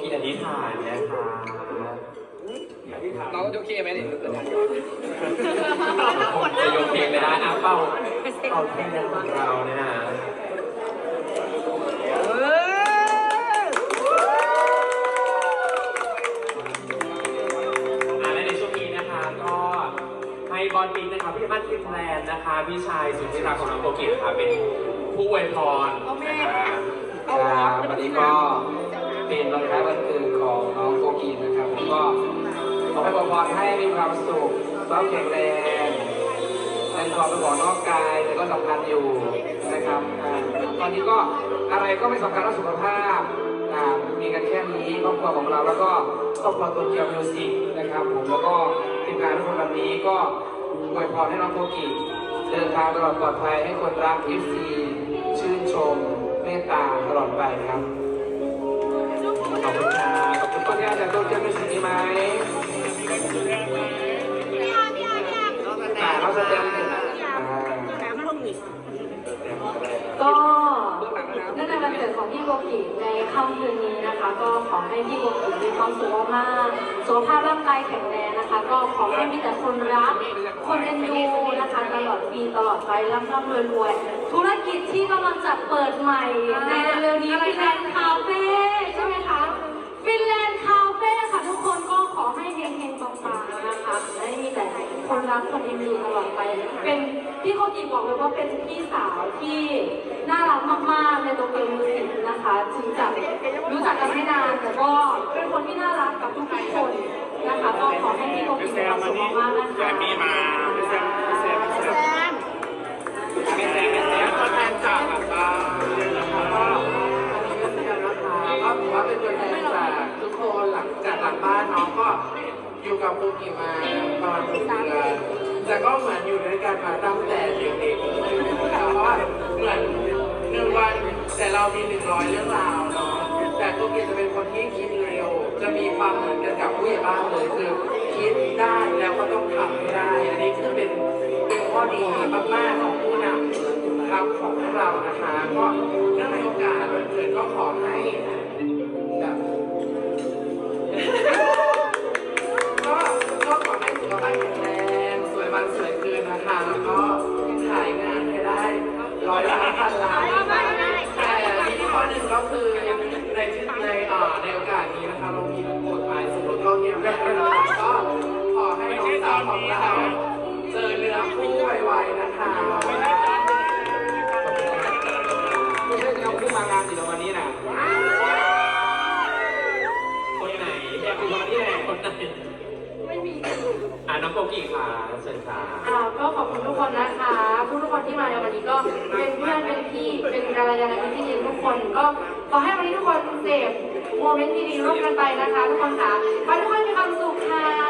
กิอธิษฐานนะคะเราโอเคไหมนี่ผมจะยกเพลงไม่ได้นะเป้าเป้าเพลงของเราเนี่ยนะอ่าและในช่วงนี้นะคะก็ให้บอลปิงนะคะพี่มันทิมแลนด์นะคะพี่ชายสุดที่รักของน้องโกกินะคะเป็นผู้อวยพรนะคะครับวันนี้ก็ เป็นวันคล้ายวันเกิดของน้องโกกีนะครับผมก็ขอให้บอกพรให้มีความสุขสุขแข็งแรงในความเป็นของนอกกายแต่ก็สำคัญอยู่นะครับตอนนี้ก็อะไรก็ไม่สำคัญเท่าสุขภาพมีกันแค่นี้ครอบครัวของเราแล้วก็ครอบครัวตัวเกียวมิวสิกนะครับผมแล้วก็ทีมงานทุกคนวันนี้ก็อวยพรให้น้องโกกีเดินทางตลอดปลอดภัยให้คนรัก FC ชื่นชมเมตตาตลอดไปครับ ขอบคุณค่ะขอบคุณตอนนี้อาจารย์ต้องเจอเป็นสีไหมอ่เราจะเป็นอ่าก็เนื่องในวันเกิดของพี่โกกิในค่ำคืนนี้นะคะ ก็ขอให้พี่โกกิมีความสุขมากสุขภาพร่างกายแข็งแรงนะคะ ก็ขอให้มีแต่คนรัก คนเอ็นดูนะคะตลอดปีตลอดไปร่ำร่ำรวยรวยธุรกิจที่กำลังจะเปิดใหม่ในเร็วนี้ฟินแลนด์คาเฟ่ รักคนเอ็นดูตลอดไปเป็นพี่โกกิบอกเลยว่าเป็นพี่สาวที่น่ารักมากๆในตัวเกมมิวสิกนะคะถึงจะรู้จักกันไม่นานแต่ก็เป็นคนที่น่ารักกับทุกคนนะคะก็ขอให้พี่โกกิมีความสุขมากๆนะคะมีมาไม่แซมไม่แซมไม่แซมไม่แซมไม่แซมก็แทนจากอะก็ก็ถือว่าเป็นตัวแทนจากทุกคนหลังจากหลังบ้านน้องก็อยู่กับครูกิมาประมาณหกเดือน แต่ก็เหมือนอยู่ด้วยกันมาตั้งแต่เด็กๆเพราะว่าเหมือนหนึ่งวันแต่เรามีหนึ่งร้อยเรื่องราวเนาะแต่ตัวกิจะเป็นคนที่คิดเร็ว จะมีความเหมือนกันกับผู้ใหญ่บ้านเลยคือคิดได้แล้วก็ต้องทำได้ อันนี้คือเป็นเป็นข้อดีมากๆของผู้นำครับของเรานะคะ ก็เนื่องในโอกาสวันเกิดก็ขอให้ เรามีกฎหมายสมรสเท่าเทียมกันนะคะก็ขอให้น้องสาวของเราเจอเนื้อคู่ไวๆนะคะไม่ใช่น้อคู่มางานสิวันนี้นะคนไหนอยากเป็นคนที่ไหนคนไหนไม่มีอ่าน้องโกกิค่ะเชิญค่ะอ่าก็ขอบคุณทุกคนนะคะทุกทุกคนที่มาในวันนี้ก็เป็นเพื่อนเป็นพี่เป็นกัลยาณมิตรที่ดีทุกคนก็ ขอให้วันนี้ทุกคนเสพโมเมนต์ดีๆร่วมกันไปนะคะ ทุกคนค่ะขอให้ทุกคนมีความสุขค่ะ